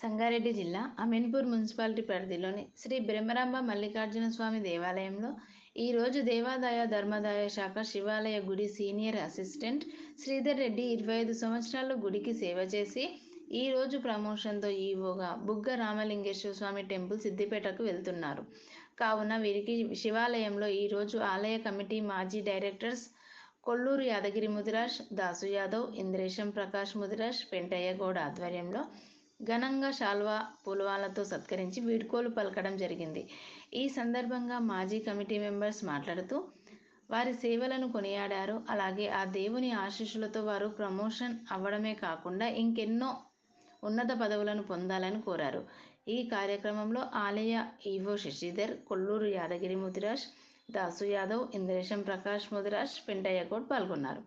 సంగారెడ్డి జిల్లా అమీన్పూర్ మున్సిపాలిటీ పరిధిలోని శ్రీ బ్రహ్మరాంబ మల్లికార్జున స్వామి దేవాలయంలో ఈరోజు దేవాదాయ ధర్మాదాయ శాఖ శివాలయ గుడి సీనియర్ అసిస్టెంట్ శ్రీధర్ రెడ్డి ఇరవై ఐదు సంవత్సరాలు గుడికి సేవ చేసి ఈ రోజు ప్రమోషన్తో ఈవోగా బుగ్గ రామలింగేశ్వర స్వామి టెంపుల్ సిద్దిపేటకు వెళ్తున్నారు. కావున వీరికి శివాలయంలో ఈరోజు ఆలయ కమిటీ మాజీ డైరెక్టర్స్ కొల్లూరు యాదగిరి ముదిరాజ్ దాసు యాదవ్ ఇంద్రేశం ప్రకాష్ ముదిరాజ్ పెంటయ్య గౌడ్ ఆధ్వర్యంలో ఘనంగా శాల్వా పూలవాలతో సత్కరించి వీడ్కోలు పలకడం జరిగింది. ఈ సందర్భంగా మాజీ కమిటీ మెంబర్స్ మాట్లాడుతూ వారి సేవలను కొనియాడారు. అలాగే ఆ దేవుని ఆశీస్సులతో వారు ప్రమోషన్ అవ్వడమే కాకుండా ఇంకెన్నో ఉన్నత పదవులను పొందాలని కోరారు. ఈ కార్యక్రమంలో ఆలయ ఈవో శశిధర్ కొల్లూరు యాదగిరి ముదిరాజ్ దాసు యాదవ్ ఇంద్రేశం ప్రకాష్ ముదిరాజ్ పెంటయ్య కోట్ పాల్గొన్నారు.